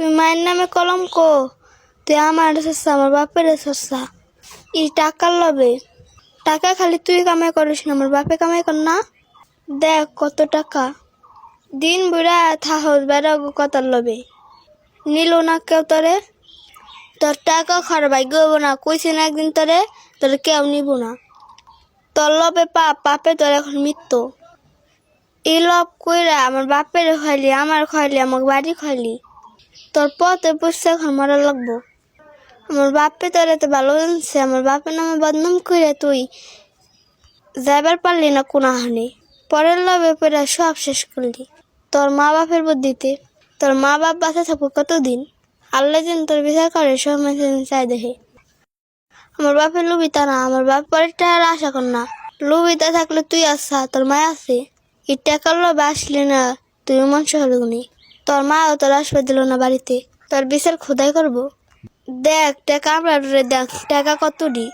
তুই মায়ের নামে কলম কলঙ্ক তুই আমার সস্তা, আমার বাপের সস্তা। ই টাকার লবে টাকা খালি তুই কামাই করিস না, আমার বাপে কামাই কর না। দেখ কত টাকা। দিন বুড়া থাহস বেড়া কত লবে নিল না কেউ তোরে? তোর টাকা খারাপ ভাগ্য হব না। কইছে না একদিন তোরে? তোর কেউ নিব না। তোর লবে পাপ, পাপে তোর এখন মৃত্যু। এই লব কইরা আমার বাপের খাইলি, আমার খাইলি আমার বাড়ি খাইলি। তোর পথে বসে এখন মারা লাগবো। আমার বাপে তোর এত ভালো জানছে আমার বাপের নামে বদনাম করে তুই যাইবার পারলি না কোনো হানি পরের লবে পরে সব শেষ করলি। তোর মা বাপের বুদ্ধিতে, তোর মা বাপ বাসা থাকব কতদিন? আল্লাহ যেন তোর বিচার করে, সব সেদিন চাই দেখে আমার বাপের লুবিতা না, আমার বাপ পরেরটা আর আশা কর না। লুবিতা থাকলে তুই আসা তোর মা আছে। এই টাকার লোভে আসলি না, তুই মঞ্চ হলো নি। তোর মা ও তোর আসবে দিল না বাড়িতে। তোর বিচার খোদাই করব। দেখ, টাকা আমরা দেখ, টাকা কত দি?